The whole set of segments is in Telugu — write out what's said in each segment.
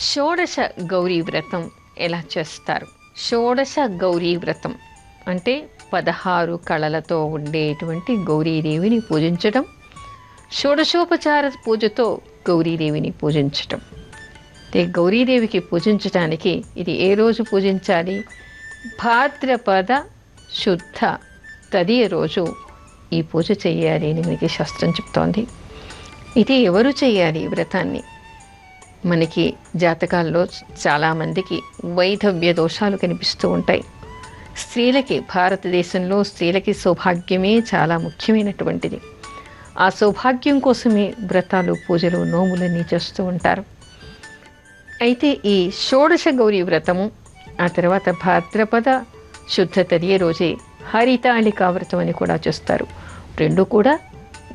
షోడశ గౌరీ వ్రతం ఎలా చేస్తారు? షోడశ గౌరీ వ్రతం అంటే పదహారు కళలతో ఉండేటువంటి గౌరీదేవిని పూజించడం షోడశోపచార పూజతో గౌరీదేవిని పూజించటం. అంటే గౌరీదేవికి పూజించటానికి ఇది ఏ రోజు పూజించాలి? భాద్రపద శుద్ధ తదియ రోజు ఈ పూజ చేయాలి అని మనకి శాస్త్రం చెప్తోంది. ఇది ఎవరు చేయాలి ఈ వ్రతాన్ని? మనకి జాతకాల్లో చాలామందికి వైధవ్య దోషాలు కనిపిస్తూ ఉంటాయి. స్త్రీలకి భారతదేశంలో స్త్రీలకి సౌభాగ్యమే చాలా ముఖ్యమైనటువంటిది. ఆ సౌభాగ్యం కోసమే వ్రతాలు పూజలు నోములన్నీ చేస్తూ ఉంటారు. అయితే ఈ షోడశ గౌరీ వ్రతము ఆ తర్వాత భాద్రపద శుద్ధ తదియ రోజే హరితాళికా వ్రతం అని కూడా చేస్తారు. రెండు కూడా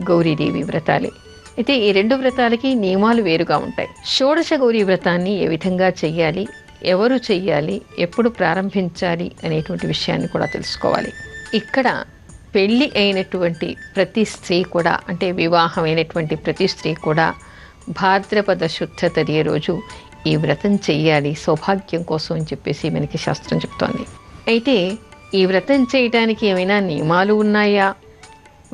గౌరీదేవి వ్రతాలే. అయితే ఈ రెండు వ్రతాలకి నియమాలు వేరుగా ఉంటాయి. షోడశ గౌరీ వ్రతాన్ని ఏ విధంగా చెయ్యాలి? ఎవరు చెయ్యాలి? ఎప్పుడు ప్రారంభించాలి? అనేటువంటి విషయాన్ని కూడా తెలుసుకోవాలి. ఇక్కడ పెళ్ళి అయినటువంటి ప్రతి స్త్రీ కూడా అంటే వివాహమైనటువంటి ప్రతి స్త్రీ కూడా భాద్రపద శుద్ధ తదియ రోజు ఈ వ్రతం చెయ్యాలి సౌభాగ్యం కోసం అని చెప్పేసి మనకి శాస్త్రం చెప్తోంది. అయితే ఈ వ్రతం చేయడానికి ఏమైనా నియమాలు ఉన్నాయా?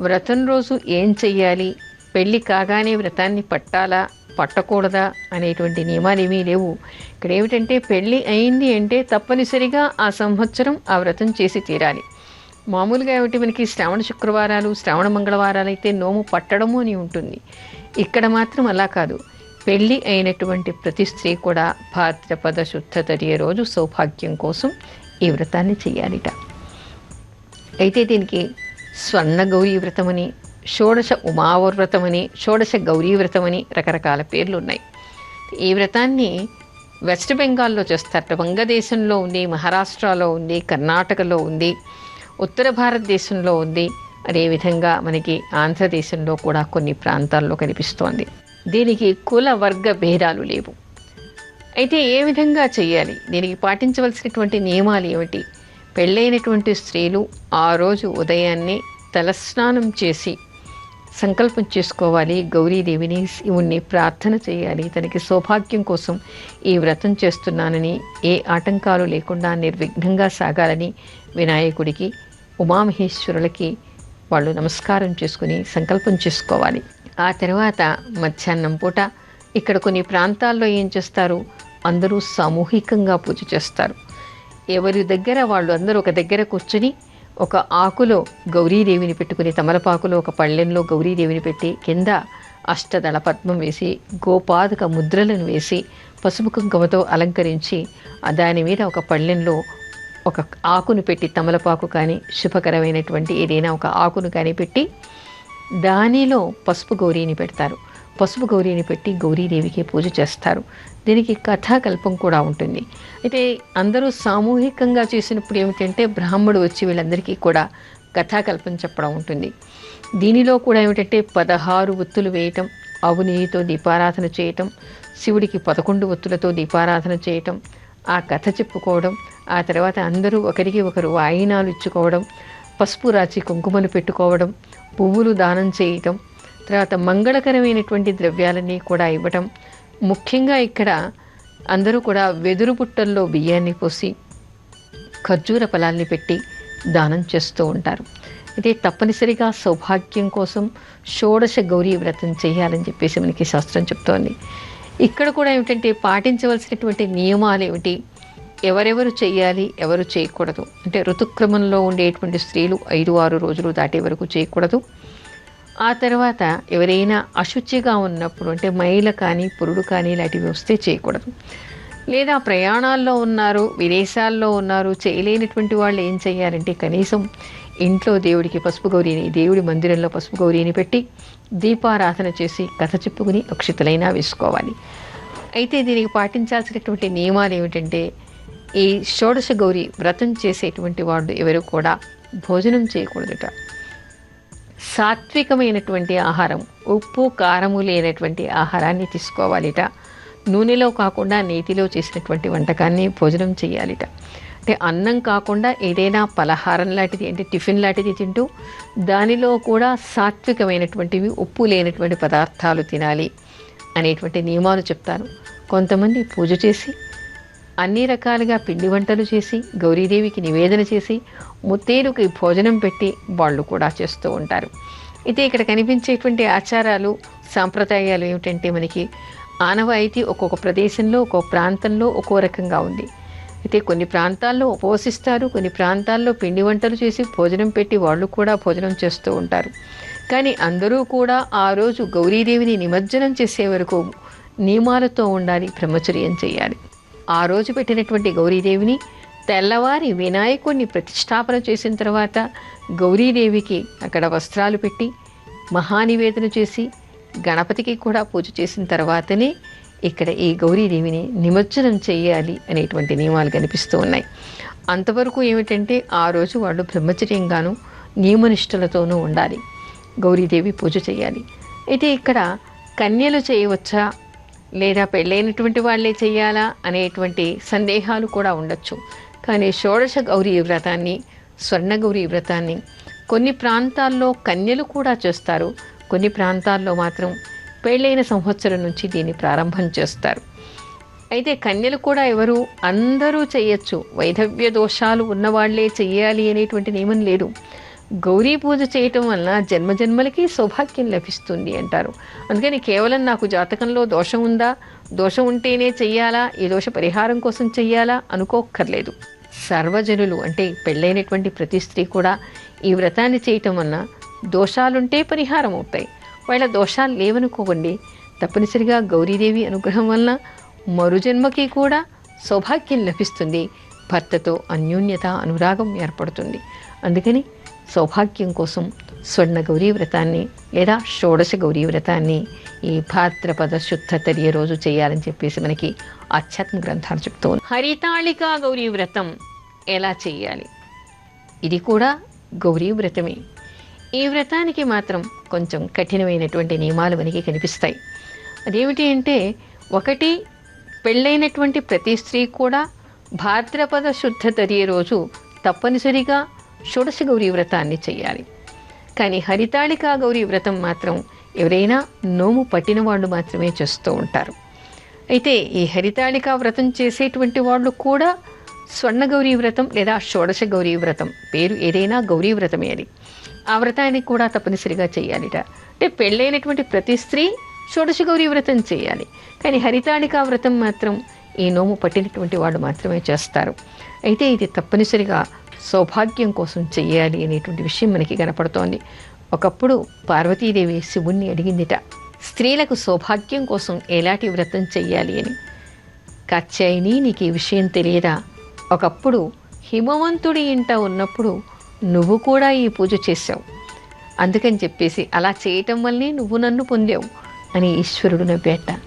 వ్రతం రోజు ఏం చెయ్యాలి? పెళ్ళి కాగానే వ్రతాన్ని పట్టాలా పట్టకూడదా అనేటువంటి నియమాలు ఏమీ లేవు. ఇక్కడ ఏమిటంటే పెళ్ళి అయింది అంటే తప్పనిసరిగా ఆ సంవత్సరం ఆ వ్రతం చేసి తీరాలి. మామూలుగా ఏమిటి మనకి శ్రావణ శుక్రవారాలు శ్రావణ మంగళవారాలు అయితే నోము పట్టడము అని ఉంటుంది. ఇక్కడ మాత్రం అలా కాదు. పెళ్ళి అయినటువంటి ప్రతి స్త్రీ కూడా భాద్రపద శుద్ధ తదియ రోజు సౌభాగ్యం కోసం ఈ వ్రతాన్ని చేయాలిట. అయితే దీనికి స్వర్ణ గౌరీ వ్రతమని షోడశ ఉమావ్రతమని షోడశ గౌరీ వ్రతమని రకరకాల పేర్లు ఉన్నాయి ఈ వ్రతాన్ని వెస్ట్ బెంగాల్లో చేస్తారట. వంగదేశంలో ఉంది మహారాష్ట్రలో ఉంది కర్ణాటకలో ఉంది ఉత్తర భారతదేశంలో ఉంది. అదేవిధంగా మనకి ఆంధ్రదేశంలో కూడా కొన్ని ప్రాంతాల్లో కనిపిస్తోంది. దీనికి కుల వర్గ భేదాలు లేవు. అయితే ఏ విధంగా చేయాలి? దీనికి పాటించవలసినటువంటి నియమాలు ఏమిటి? పెళ్ళైనటువంటి స్త్రీలు ఆ రోజు ఉదయాన్నే తలస్నానం చేసి సంకల్పం చేసుకోవాలి గౌరీదేవిని శివుణ్ణి ప్రార్థన చేయాలి. తనకి సౌభాగ్యం కోసం ఈ వ్రతం చేస్తున్నానని ఏ ఆటంకాలు లేకుండా నిర్విఘ్నంగా సాగాలని వినాయకుడికి ఉమామహేశ్వరులకి వాళ్ళు నమస్కారం చేసుకుని సంకల్పం చేసుకోవాలి. ఆ తర్వాత మధ్యాహ్నం పూట ఇక్కడ కొన్ని ప్రాంతాల్లో ఏం చేస్తారు? అందరూ సామూహికంగా పూజ చేస్తారు. ఎవరి దగ్గర వాళ్ళు అందరూ ఒక దగ్గర కూర్చుని ఒక ఆకులో గౌరీదేవిని పెట్టుకుని తమలపాకులో ఒక పళ్ళెంలో గౌరీదేవిని పెట్టి కింద అష్టదళ పద్మం వేసి గోపాదక ముద్రలను వేసి పసుపు కుంకుమతో అలంకరించి ఆ దాని మీద ఒక పళ్ళెంలో ఒక ఆకును పెట్టి తమలపాకు కానీ శుభకరమైనటువంటి ఏదైనా ఒక ఆకును కానీ పెట్టి దానిలో పసుపు గౌరీని పెడతారు. పసుపు గౌరీని పెట్టి గౌరీదేవికి పూజ చేస్తారు. దీనికి కథాకల్పం కూడా ఉంటుంది. అయితే అందరూ సామూహికంగా చేసినప్పుడు ఏమిటంటే బ్రాహ్మడు వచ్చి వీళ్ళందరికీ కూడా కథాకల్పం చెప్పడం ఉంటుంది. దీనిలో కూడా ఏమిటంటే పదహారు ఒత్తులు వేయటం ఆవు దీపారాధన చేయటం శివుడికి పదకొండు ఒత్తులతో దీపారాధన చేయటం ఆ కథ చెప్పుకోవడం ఆ తర్వాత అందరూ ఒకరికి ఒకరు వాయినాలు ఇచ్చుకోవడం పసుపు రాచి కుంకుమలు పెట్టుకోవడం పువ్వులు దానం చేయటం తర్వాత మంగళకరమైనటువంటి ద్రవ్యాలన్నీ కూడా ఇవ్వటం ముఖ్యంగా ఇక్కడ అందరూ కూడా వెదురు పుట్టల్లో బియ్యాన్ని పోసి ఖర్జూర ఫలాల్ని పెట్టి దానం చేస్తూ ఉంటారు. అయితే తప్పనిసరిగా సౌభాగ్యం కోసం షోడశ గౌరీ వ్రతం చేయాలని చెప్పేసి మనకి శాస్త్రం చెప్తోంది. ఇక్కడ కూడా ఏమిటంటే పాటించవలసినటువంటి నియమాలు ఏమిటి? ఎవరెవరు చేయాలి ఎవరు చేయకూడదు. అంటే ఋతుక్రమంలో ఉండేటువంటి స్త్రీలు ఐదు ఆరు రోజులు దాటే వరకు చేయకూడదు. ఆ తర్వాత ఎవరైనా అశుచిగా ఉన్నప్పుడు అంటే మైల కానీ పురుడు కానీ ఇలాంటివి వస్తే చేయకూడదు. లేదా ప్రయాణాల్లో ఉన్నారు విదేశాల్లో ఉన్నారు చేయలేనటువంటి వాళ్ళు ఏం చేయాలంటే కనీసం ఇంట్లో దేవుడికి పసుపు గౌరీని దేవుడి మందిరంలో పసుపు గౌరీని పెట్టి దీపారాధన చేసి కథ చెప్పుకుని అక్షితులైనా వేసుకోవాలి. అయితే దీనికి పాటించాల్సినటువంటి నియమాలు ఏమిటంటే ఈ షోడశ గౌరి వ్రతం చేసేటువంటి వాళ్ళు ఎవరు కూడా భోజనం చేయకూడదుట. సాత్వికమైనటువంటి ఆహారం ఉప్పు కారము లేనటువంటి ఆహారాన్ని తీసుకోవాలిట. నూనెలో కాకుండా నేతిలో చేసినటువంటి వంటకాన్ని భోజనం చేయాలిట. అంటే అన్నం కాకుండా ఏదైనా పలహారం లాంటిది అంటే టిఫిన్ లాంటిది తింటూ దానిలో కూడా సాత్వికమైనటువంటివి ఉప్పు లేనటువంటి పదార్థాలు తినాలి అనేటువంటి నియమాలు చెప్తారు. కొంతమంది పూజ చేసి అన్ని రకాలుగా పిండి వంటలు చేసి గౌరీదేవికి నివేదన చేసి ముత్తేరుకి భోజనం పెట్టి వాళ్ళు కూడా చేస్తూ ఉంటారు. అయితే ఇక్కడ కనిపించేటువంటి ఆచారాలు సాంప్రదాయాలు ఏమిటంటే మనకి ఆనవాయితీ ఒక్కొక్క ప్రదేశంలో ఒక్కొక్క ప్రాంతంలో ఒక్కో రకంగా ఉంది. అయితే కొన్ని ప్రాంతాల్లో ఉపవసిస్తారు కొన్ని ప్రాంతాల్లో పిండి వంటలు చేసి భోజనం పెట్టి వాళ్ళు కూడా భోజనం చేస్తూ ఉంటారు. కానీ అందరూ కూడా ఆ రోజు గౌరీదేవిని నిమజ్జనం చేసే వరకు నియమాలతో ఉండాలి బ్రహ్మచర్యం చేయాలి. ఆ రోజు పెట్టినటువంటి గౌరీదేవిని తెల్లవారి వినాయకుడిని ప్రతిష్టాపన చేసిన తర్వాత గౌరీదేవికి అక్కడ వస్త్రాలు పెట్టి మహానివేదన చేసి గణపతికి కూడా పూజ చేసిన తర్వాతనే ఇక్కడ ఈ గౌరీదేవిని నిమజ్జనం చేయాలి అనేటువంటి నియమాలు కనిపిస్తూ ఉన్నాయి. అంతవరకు ఏమిటంటే ఆ రోజు వాళ్ళు బ్రహ్మచర్యంగాను నియమనిష్టలతోనూ ఉండాలి. గౌరీదేవి పూజ చేయాలి. అయితే ఇక్కడ కన్యలు చేయవచ్చా? లేదా పెళ్ళైనటువంటి వాళ్ళే చేయాలా అనేటువంటి సందేహాలు కూడా ఉండొచ్చు. కానీ షోడశ గౌరీ వ్రతాన్ని స్వర్ణగౌరీ వ్రతాన్ని కొన్ని ప్రాంతాల్లో కన్యలు కూడా చేస్తారు. కొన్ని ప్రాంతాల్లో మాత్రం పెళ్ళైన సంవత్సరం నుంచి దీన్ని ప్రారంభం చేస్తారు. అయితే కన్యలు కూడా ఎవరు? అందరూ చేయొచ్చు. వైధవ్య దోషాలు ఉన్నవాళ్ళే చేయాలి అనేటువంటి నియమం లేదు. గౌరీ పూజ చేయటం వలన జన్మజన్మలకి సౌభాగ్యం లభిస్తుంది అంటారు. అందుకని కేవలం నాకు జాతకంలో దోషం ఉందా? దోషం ఉంటేనే చెయ్యాలా? ఈ దోష పరిహారం కోసం చెయ్యాలా? అనుకోక్కర్లేదు. సర్వజనులు అంటే పెళ్ళైనటువంటి ప్రతి స్త్రీ కూడా ఈ వ్రతాన్ని చేయటం వలన దోషాలుంటే పరిహారం అవుతాయి. వాళ్ళ దోషాలు లేవనుకోకండి. తప్పనిసరిగా గౌరీదేవి అనుగ్రహం వలన మరుజన్మకి కూడా సౌభాగ్యం లభిస్తుంది. భర్తతో అన్యోన్యత అనురాగం ఏర్పడుతుంది. అందుకని సౌభాగ్యం కోసం స్వర్ణ గౌరీ వ్రతాన్ని లేదా షోడశ గౌరీ వ్రతాన్ని ఈ భాద్రపద శుద్ధ తరియ రోజు చేయాలని చెప్పేసి మనకి ఆధ్యాత్మ గ్రంథాలు చెప్తూ. హరితాళికా గౌరీ వ్రతం ఎలా చేయాలి? ఇది కూడా గౌరీ వ్రతమే ఈ వ్రతానికి మాత్రం కొంచెం కఠినమైనటువంటి నియమాలు మనకి కనిపిస్తాయి. అదేమిటి అంటే ఒకటి పెళ్ళైనటువంటి ప్రతి స్త్రీ కూడా భాద్రపద శుద్ధ తరియ రోజు తప్పనిసరిగా షోడశ గౌరీ వ్రతాన్ని చేయాలి కానీ హరితాళికా గౌరీ వ్రతం మాత్రం ఎవరైనా నోము పట్టిన వాళ్ళు మాత్రమే చేస్తూ ఉంటారు. అయితే ఈ హరితాళికా వ్రతం చేసేటువంటి వాళ్ళు కూడా స్వర్ణ గౌరీ వ్రతం లేదా షోడశ గౌరీ వ్రతం పేరు ఏదైనా గౌరీ వ్రతమే అది. ఆ వ్రతాన్ని కూడా తప్పనిసరిగా చేయాలిట అంటే పెళ్ళైనటువంటి ప్రతి స్త్రీ షోడశ గౌరీ వ్రతం చేయాలి కానీ హరితాళికా వ్రతం మాత్రం ఈ నోము పట్టినటువంటి వాళ్ళు మాత్రమే చేస్తారు. అయితే ఇది తప్పనిసరిగా సౌభాగ్యం కోసం చేయాలి అనేటువంటి విషయం మనకి కనపడుతోంది. ఒకప్పుడు పార్వతీదేవి శివుణ్ణి అడిగిందిట స్త్రీలకు సౌభాగ్యం కోసం ఎలాంటి వ్రతం చెయ్యాలి అని? కాత్యాయిని నీకు ఈ విషయం తెలియదా? ఒకప్పుడు హిమవంతుడి ఇంట ఉన్నప్పుడు నువ్వు కూడా ఈ పూజ చేశావు. అందుకని చెప్పేసి అలా చేయటం వల్లే నువ్వు నన్ను పొందావు అని ఈశ్వరుడు నవ్వేట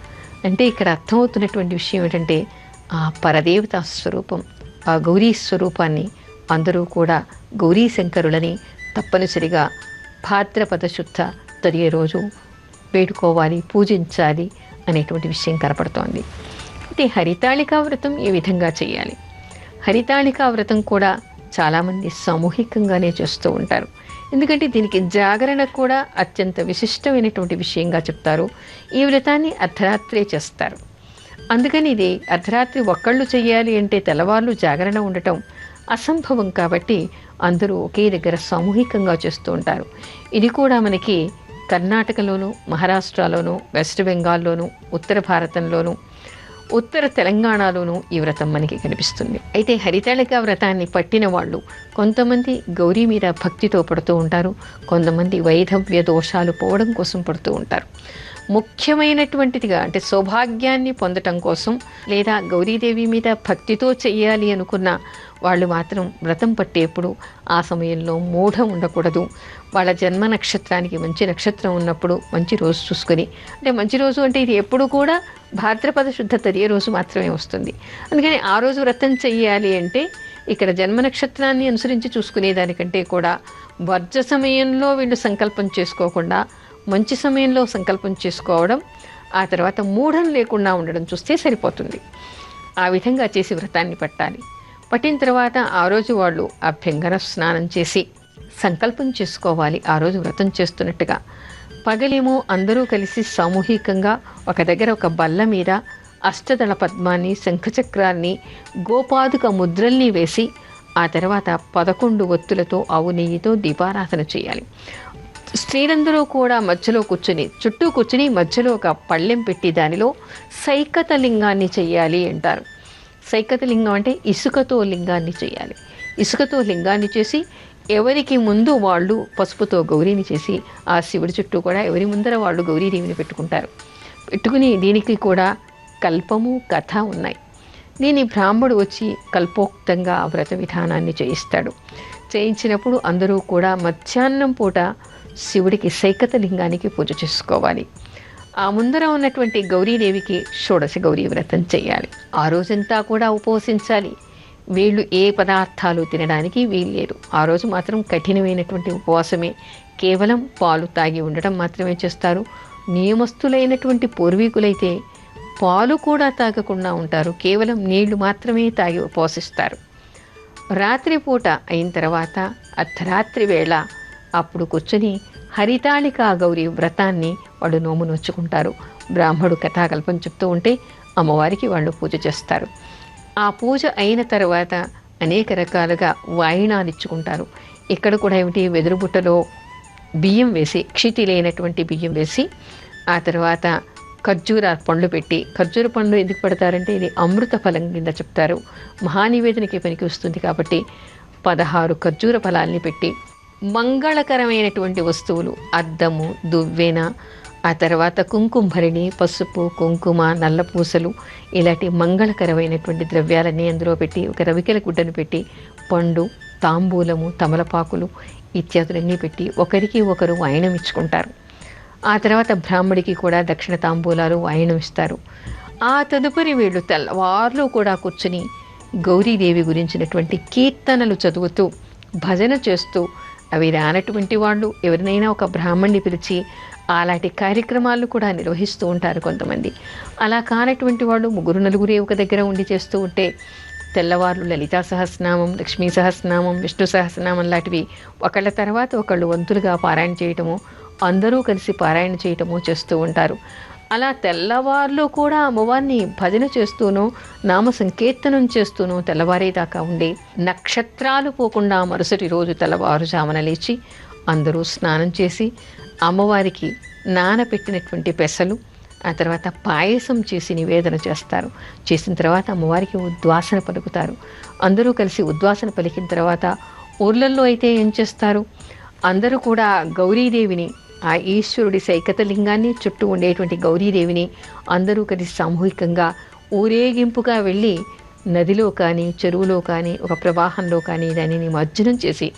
అంటే ఇక్కడ అర్థమవుతున్నటువంటి విషయం ఏంటంటే ఆ పరదేవత స్వరూపం ఆ గౌరీ స్వరూపాన్ని అందరూ కూడా గౌరీ శంకరులని తప్పనిసరిగా భాద్రపద శుద్ధ తొలిగే రోజు వేడుకోవాలి పూజించాలి అనేటువంటి విషయం కనపడుతోంది. అయితే హరితాళికా వ్రతం ఏ విధంగా చేయాలి? హరితాళికా వ్రతం కూడా చాలామంది సామూహికంగానే చేస్తూ ఉంటారు. ఎందుకంటే దీనికి జాగరణ కూడా అత్యంత విశిష్టమైనటువంటి విషయంగా చెప్తారు. ఈ వ్రతాన్ని అర్ధరాత్రే చేస్తారు. అందుకని ఇది అర్ధరాత్రి ఒక్కళ్ళు చేయాలి అంటే తెల్లవార్లు జాగరణ ఉండటం అసంభవం కాబట్టి అందరూ ఒకే దగ్గర సామూహికంగా చేస్తూ ఉంటారు. ఇది కూడా మనకి కర్ణాటకలోను మహారాష్ట్రలోను వెస్ట్ బెంగాల్లోను ఉత్తర భారతంలోను ఉత్తర తెలంగాణలోనూ ఈ వ్రతం మనకి కనిపిస్తుంది. అయితే హరితాళిక వ్రతాన్ని పట్టిన వాళ్ళు కొంతమంది గౌరీ మీద భక్తితో పడుతూ ఉంటారు. కొంతమంది వైధవ్య దోషాలు పోవడం కోసం పడుతూ ఉంటారు. ముఖ్యమైనటువంటిదిగా అంటే సౌభాగ్యాన్ని పొందటం కోసం లేదా గౌరీదేవి మీద భక్తితో చెయ్యాలి అనుకున్న వాళ్ళు మాత్రం వ్రతం పట్టేప్పుడు ఆ సమయంలో మూఢం ఉండకూడదు. వాళ్ళ జన్మ నక్షత్రానికి మంచి నక్షత్రం ఉన్నప్పుడు మంచి రోజు చూసుకొని అంటే మంచి రోజు అంటే ఇది ఎప్పుడు కూడా భాద్రపద శుద్ధ తదియ రోజు మాత్రమే వస్తుంది. అందుకని ఆ రోజు వ్రతం చెయ్యాలి అంటే ఇక్కడ జన్మ నక్షత్రాన్ని అనుసరించి చూసుకునే దానికంటే కూడా వర్జ సమయంలో వీళ్ళు సంకల్పం చేసుకోకుండా మంచి సమయంలో సంకల్పం చేసుకోవడం ఆ తర్వాత మూఢం లేకుండా ఉండడం చూస్తే సరిపోతుంది. ఆ విధంగా చేసి వ్రతాన్ని పట్టాలి. పట్టిన తర్వాత ఆ రోజు వాళ్ళు అభ్యంగన స్నానం చేసి సంకల్పం చేసుకోవాలి. ఆ రోజు వ్రతం చేస్తున్నట్టుగా. పగలేమో అందరూ కలిసి సామూహికంగా ఒక దగ్గర ఒక బల్ల మీద అష్టదళ పద్మాన్ని శంఖచక్రాన్ని గోపాదుక ముద్రల్ని వేసి ఆ తర్వాత పదకొండు ఒత్తులతో ఆవు నెయ్యితో దీపారాధన చేయాలి. స్త్రీలందరూ కూడా మధ్యలో కూర్చుని చుట్టూ కూర్చుని మధ్యలో ఒక పళ్ళెం పెట్టి దానిలో సైకత లింగాన్ని చేయాలి అంటారు. సైకత లింగం అంటే ఇసుకతో లింగాన్ని చేయాలి ఇసుకతో లింగాన్ని చేసి ఎవరికి ముందు వాళ్ళు పసుపుతో గౌరీని చేసి ఆ శివుడి చుట్టూ కూడా ఎవరి ముందర వాళ్ళు గౌరీదేవిని పెట్టుకుంటారు. పెట్టుకుని దీనికి కూడా కల్పము కథ ఉన్నాయి. దీని బ్రాహ్మడు వచ్చి కల్పోక్తంగా ఆ వ్రత విధానాన్ని చేయిస్తాడు. చేయించినప్పుడు అందరూ కూడా మధ్యాహ్నం పూట శివుడికి సైకత లింగానికి పూజ చేసుకోవాలి. ఆ ముందర ఉన్నటువంటి గౌరీదేవికి షోడశ గౌరీ వ్రతం చేయాలి. ఆ రోజంతా కూడా ఉపవసించాలి. వీళ్ళు ఏ పదార్థాలు తినడానికి వీల్లేదు. ఆ రోజు మాత్రం కఠినమైనటువంటి ఉపవాసమే. కేవలం పాలు తాగి ఉండటం మాత్రమే చేస్తారు. నియమస్తులైనటువంటి పూర్వీకులైతే పాలు కూడా తాగకుండా ఉంటారు. కేవలం నీళ్ళు మాత్రమే తాగి ఉపవసిస్తారు. రాత్రిపూట అయిన తర్వాత అర్ధరాత్రి వేళ అప్పుడు కూర్చొని హరితాళికా గౌరి వ్రతాన్ని వాళ్ళు నోము నొచ్చుకుంటారు. బ్రాహ్మడు కథాకల్పం చెప్తూ ఉంటే అమ్మవారికి వాళ్ళు పూజ చేస్తారు. ఆ పూజ అయిన తర్వాత అనేక రకాలుగా వాయినాలు ఇచ్చుకుంటారు. ఇక్కడ కూడా ఏమిటి? వెదురుబుట్టలో బియ్యం వేసి క్షితి లేనటువంటి బియ్యం వేసి ఆ తర్వాత ఖర్జూర పండ్లు పెట్టి ఖర్జూర పండ్లు ఎందుకు పెడతారంటే ఇది అమృత ఫలం కింద చెప్తారు. మహానివేదనకి పనికి వస్తుంది కాబట్టి పదహారు ఖర్జూర ఫలాల్ని పెట్టి మంగళకరమైనటువంటి వస్తువులు. అద్దము దువ్వెన ఆ తర్వాత కుంకుమభరిణి పసుపు కుంకుమ నల్లపూసలు ఇలాంటి మంగళకరమైనటువంటి ద్రవ్యాలన్నీ అందులో పెట్టి ఒక రవికెల గుడ్డను పెట్టి పండు తాంబూలము తమలపాకులు ఇత్యాదులన్నీ పెట్టి ఒకరికి ఒకరు వాయనం ఇచ్చుకుంటారు. ఆ తర్వాత బ్రాహ్మడికి కూడా దక్షిణ తాంబూలాలు వాయనం ఇస్తారు. ఆ తదుపరి వీళ్ళు తెల్లవార్లు కూడా కూర్చుని గౌరీదేవి గురించినటువంటి కీర్తనలు చదువుతూ భజన చేస్తూ అవి రానటువంటి వాళ్ళు ఎవరినైనా ఒక బ్రాహ్మణ్ణి పిలిచి అలాంటి కార్యక్రమాలు కూడా నిర్వహిస్తూ ఉంటారు కొంతమంది. అలా కానటువంటి వాళ్ళు ముగ్గురు నలుగురే ఒక దగ్గర ఉండి చేస్తూ ఉంటే తెల్లవార్లు లలితా సహస్రనామం లక్ష్మీ సహస్రనామం విష్ణు సహస్రనామం లాంటివి ఒకళ్ళ తర్వాత ఒకళ్ళు వంతులుగా పారాయణ చేయటము అందరూ కలిసి పారాయణ చేయటము చేస్తూ ఉంటారు. అలా తెల్లవార్లు కూడా అమ్మవారిని భజన చేస్తూనో నామ సంకీర్తనం చేస్తూనో తెల్లవారేదాకా ఉండి నక్షత్రాలు పోకుండా మరుసటి రోజు తెల్లవారుజామున లేచి అందరూ స్నానం చేసి అమ్మవారికి నానపెట్టినటువంటి పెసలు ఆ తర్వాత పాయసం చేసి నివేదన చేస్తారు. చేసిన తర్వాత అమ్మవారికి ఉద్వాసన పలుకుతారు. అందరూ కలిసి ఉద్వాసన పలికిన తర్వాత ఊర్లల్లో అయితే ఏం చేస్తారు? అందరూ కూడా గౌరీదేవిని ఆ ఈశ్వరుడి సైకత లింగాన్ని చుట్టూ ఉండేటువంటి గౌరీదేవిని అందరూ కలిసి సామూహికంగా ఊరేగింపుగా వెళ్ళి నదిలో కానీ చెరువులో కానీ ఒక ప్రవాహంలో కానీ దాన్ని నిమజ్జనం చేసి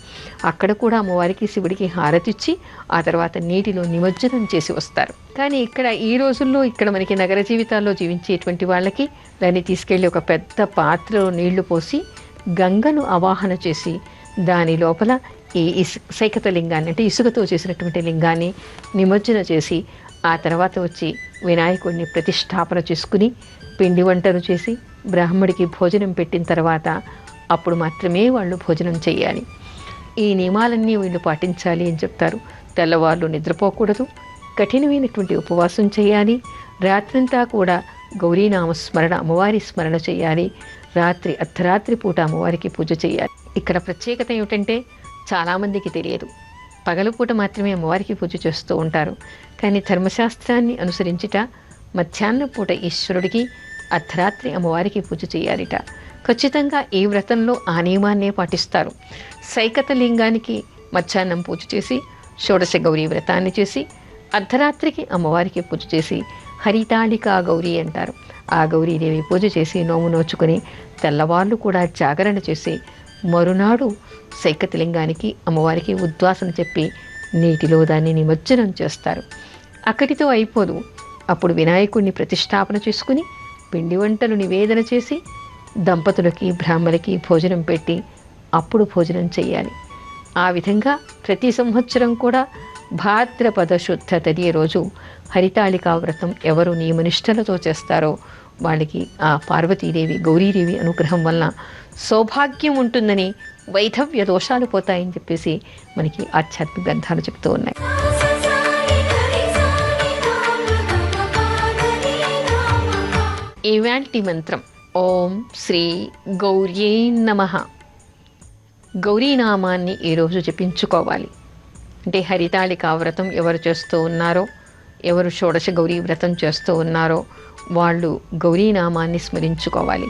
అక్కడ కూడా అమ్మవారికి శివుడికి హారతిచ్చి ఆ తర్వాత నీటిలో నిమజ్జనం చేసి వస్తారు. కానీ ఇక్కడ ఈ రోజుల్లో ఇక్కడ మనకి నగర జీవితాల్లో జీవించేటువంటి వాళ్ళకి దాన్ని తీసుకెళ్ళి ఒక పెద్ద పాత్రలో నీళ్ళు పోసి గంగను అవాహన చేసి దాని లోపల ఈ ఇసు సైకత లింగాన్ని అంటే ఇసుకతో చేసినటువంటి లింగాన్ని నిమజ్జన చేసి ఆ తర్వాత వచ్చి వినాయకుడిని ప్రతిష్టాపన చేసుకుని పిండి వంటలు చేసి బ్రాహ్మడికి భోజనం పెట్టిన తర్వాత అప్పుడు మాత్రమే వాళ్ళు భోజనం చేయాలి. ఈ నియమాలన్నీ వీళ్ళు పాటించాలి అని చెప్తారు. తెల్లవాళ్ళు నిద్రపోకూడదు. కఠినమైనటువంటి ఉపవాసం చేయాలి. రాత్రంతా కూడా గౌరీనామ స్మరణ అమ్మవారి స్మరణ చేయాలి. రాత్రి అర్ధరాత్రి పూట అమ్మవారికి పూజ చేయాలి. ఇక్కడ ప్రత్యేకత ఏమిటంటే చాలామందికి తెలియదు. పగలపూట మాత్రమే అమ్మవారికి పూజ చేస్తూ ఉంటారు. కానీ ధర్మశాస్త్రాన్ని అనుసరించుట మధ్యాహ్న పూట ఈశ్వరుడికి అర్ధరాత్రి అమ్మవారికి పూజ చేయాలిట. ఖచ్చితంగా ఈ వ్రతంలో ఆ నియమాన్నే పాటిస్తారు. సైకత లింగానికి మధ్యాహ్నం పూజ చేసి షోడశ గౌరీ వ్రతాన్ని చేసి అర్ధరాత్రికి అమ్మవారికి పూజ చేసి హరితాళికా గౌరీ అంటారు. ఆ గౌరీదేవి పూజ చేసి నోము నోచుకుని తెల్లవాళ్ళు కూడా జాగరణ చేసి మరునాడు శైకతిలింగానికి అమ్మవారికి ఉద్వాసన చెప్పి నీటిలో దాన్ని నిమజ్జనం చేస్తారు. అక్కడితో అయిపోదు. అప్పుడు వినాయకుడిని ప్రతిష్టాపన చేసుకుని పిండి వంటలు నివేదన చేసి దంపతులకి బ్రాహ్మలకి భోజనం పెట్టి అప్పుడు భోజనం చేయాలి ఆ విధంగా ప్రతి సంవత్సరం కూడా భాద్రపద శుద్ధ తదియ రోజు హరితాళికా వ్రతం ఎవరు నియమనిష్టలతో చేస్తారో వాళ్ళకి ఆ పార్వతీదేవి గౌరీదేవి అనుగ్రహం వలన సౌభాగ్యం ఉంటుందని వైధవ్య దోషాలు పోతాయని చెప్పేసి మనకి ఆధ్యాత్మిక గ్రంథాలు చెప్తూ ఉన్నాయి. ఇవాల్టి మంత్రం ఓం శ్రీ గౌర్యే నమ. గౌరీనామాన్ని ఈరోజు జపించుకోవాలి. అంటే హరితాళికా వ్రతం ఎవరు చేస్తూ ఉన్నారో ఎవరు షోడశ గౌరీ వ్రతం చేస్తూ ఉన్నారో వాళ్ళు గౌరీనామాన్ని స్మరించుకోవాలి.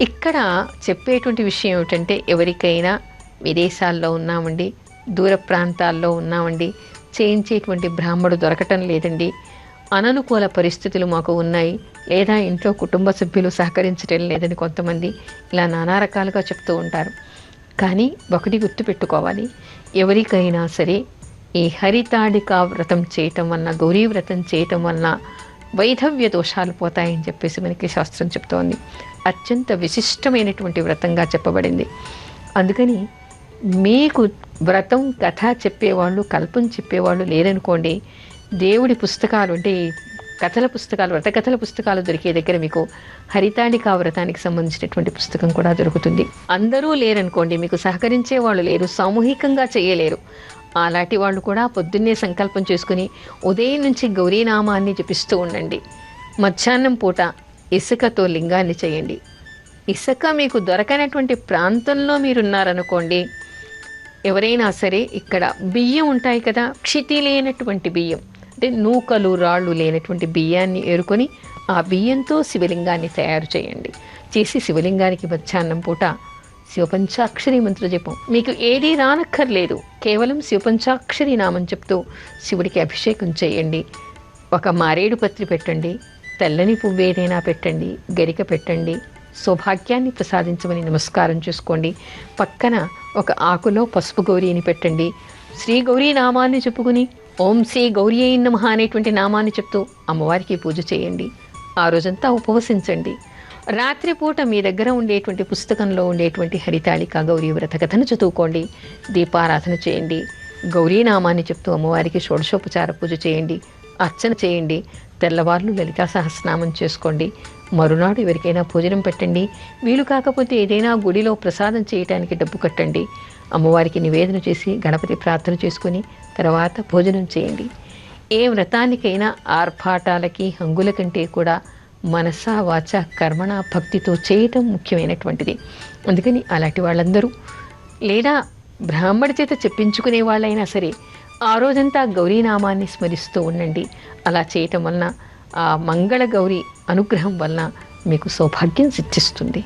ఇక్కడ చెప్పేటువంటి విషయం ఏమిటంటే ఎవరికైనా విదేశాల్లో ఉన్నామండి దూర ప్రాంతాల్లో ఉన్నామండి చేయించేటువంటి బ్రాహ్మడు దొరకటం లేదండి. అననుకూల పరిస్థితులు మాకు ఉన్నాయి. లేదా ఇంట్లో కుటుంబ సభ్యులు సహకరించడం లేదని కొంతమంది ఇలా నానా రకాలుగా చెప్తూ ఉంటారు. కానీ ఒకటి గుర్తుపెట్టుకోవాలి. ఎవరికైనా సరే ఈ హరితాడిక వ్రతం చేయటం వలన గౌరీ వ్రతం చేయటం వలన వైధవ్య దోషాలు పోతాయని చెప్పేసి మనకి శాస్త్రం చెప్తోంది. అత్యంత విశిష్టమైనటువంటి వ్రతంగా చెప్పబడింది. అందుకని మీకు వ్రతం కథ చెప్పేవాళ్ళు కల్పం చెప్పేవాళ్ళు లేరనుకోండి దేవుడి పుస్తకాలు అంటే కథల పుస్తకాలు వ్రత కథల పుస్తకాలు దొరికే దగ్గర మీకు హరితాళికా వ్రతానికి సంబంధించినటువంటి పుస్తకం కూడా దొరుకుతుంది. అందరూ లేరనుకోండి మీకు సహకరించే వాళ్ళు లేరు సామూహికంగా చేయలేరు. అలాంటి వాళ్ళు కూడా పొద్దున్నే సంకల్పం చేసుకుని ఉదయం నుంచి గౌరీనామాన్ని జపిస్తూ ఉండండి. మధ్యాహ్నం పూట ఇసుకతో లింగాన్ని చేయండి. ఇసుక మీకు దొరకనటువంటి ప్రాంతంలో మీరున్నారనుకోండి ఎవరైనా సరే ఇక్కడ బియ్యం ఉంటాయి కదా క్షితి లేనటువంటి బియ్యం అంటే నూకలు రాళ్ళు లేనటువంటి బియ్యాన్ని ఏరుకొని ఆ బియ్యంతో శివలింగాన్ని తయారు చేయండి. చేసి శివలింగానికి మధ్యాహ్నం పూట శివపంచాక్షరి మంత్ర జపం. మీకు ఏదీ రానక్కర్లేదు. కేవలం శివపంచాక్షరి నామం చెప్తూ శివుడికి అభిషేకం చేయండి. ఒక మారేడు పత్రి పెట్టండి. తెల్లని పువ్వు ఏదైనా పెట్టండి. గరిక పెట్టండి. సౌభాగ్యాన్ని ప్రసాదించమని నమస్కారం చేసుకోండి. పక్కన ఒక ఆకులో పసుపు గౌరీని పెట్టండి. శ్రీ గౌరీ నామాన్ని చెప్పుకుని ఓం శ్రీ గౌరీ నమ అనేటువంటి నామాన్ని చెప్తూ అమ్మవారికి పూజ చేయండి. ఆ రోజంతా ఉపవసించండి. రాత్రిపూట మీ దగ్గర ఉండేటువంటి పుస్తకంలో ఉండేటువంటి హరితాళిక గౌరీ వ్రత కథను చదువుకోండి. దీపారాధన చేయండి. గౌరీ నామాన్ని చెప్తూ అమ్మవారికి షోడశోపచార పూజ చేయండి. అర్చన చేయండి. తెల్లవార్లు లలితా సహస్రనామం చేసుకోండి. మరునాడు ఎవరికైనా భోజనం పెట్టండి. వీలు కాకపోతే ఏదైనా గుడిలో ప్రసాదం చేయటానికి డబ్బు కట్టండి. అమ్మవారికి నివేదన చేసి గణపతి ప్రార్థన చేసుకుని తర్వాత భోజనం చేయండి. ఏ వ్రతానికైనా ఆర్భాటాలకి హంగుల కంటే కూడా మనస వాచ కర్మణ భక్తితో చేయటం ముఖ్యమైనటువంటిది. అందుకని అలాంటి వాళ్ళందరూ లేదా బ్రాహ్మడి చేత చెప్పించుకునే వాళ్ళైనా సరే ఆ రోజంతా గౌరీనామాన్ని స్మరిస్తూ ఉండండి. అలా చేయటం వలన ఆ మంగళ గౌరి అనుగ్రహం వలన మీకు సౌభాగ్యం సిద్ధిస్తుంది.